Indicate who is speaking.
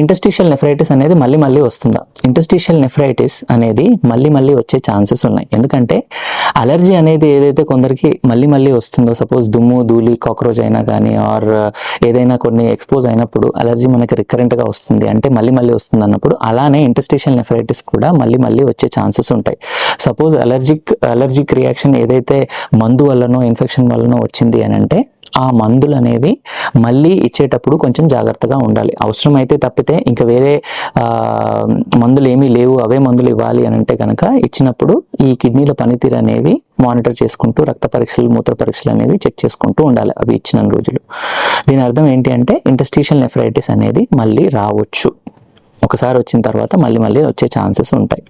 Speaker 1: Interstitial nephritis అనేది మళ్ళీ మళ్ళీ వస్తుందా? ఇంటస్టిషియల్ నెఫ్రైటిస్ అనేది మళ్ళీ మళ్ళీ వచ్చే ఛాన్సెస్ ఉన్నాయి. ఎందుకంటే అలర్జీ అనేది ఏదైతే కొందరికి మళ్ళీ మళ్ళీ వస్తుందో సపోజ్ దుమ్ము ధూళి కాక్రోచ్ అయినా కానీ ఆర్ ఏదైనా కొన్ని ఎక్స్పోజ్ అయినప్పుడు అలర్జీ మనకి రికరెంట్గా వస్తుంది అంటే మళ్ళీ మళ్ళీ వస్తుంది అన్నప్పుడు అలానే ఇంటస్టిషియల్ నెఫ్రైటిస్ కూడా మళ్ళీ మళ్ళీ వచ్చే ఛాన్సెస్ ఉంటాయి. సపోజ్ అలర్జిక్ అలర్జిక్ రియాక్షన్ ఏదైతే మందు వల్లనో ఇన్ఫెక్షన్ వల్లనో వచ్చింది అని అంటే ఆ మందులు అనేవి మళ్ళీ ఇచ్చేటప్పుడు కొంచెం జాగ్రత్తగా ఉండాలి. అవసరమైతే తప్పితే ఇంకా వేరే మందులు ఏమీ లేవు అవే మందులు ఇవ్వాలి అని అంటే కనుక ఇచ్చినప్పుడు ఈ కిడ్నీల పనితీరు అనేవి మానిటర్ చేసుకుంటూ రక్త పరీక్షలు మూత్ర పరీక్షలు అనేవి చెక్ చేసుకుంటూ ఉండాలి అవి ఇచ్చిన రోజులు. దీని అర్థం ఏంటి అంటే ఇంటస్టిషియల్ నెఫ్రైటిస్ అనేది మళ్ళీ రావచ్చు. ఒకసారి వచ్చిన తర్వాత మళ్ళీ మళ్ళీ వచ్చే ఛాన్సెస్ ఉంటాయి.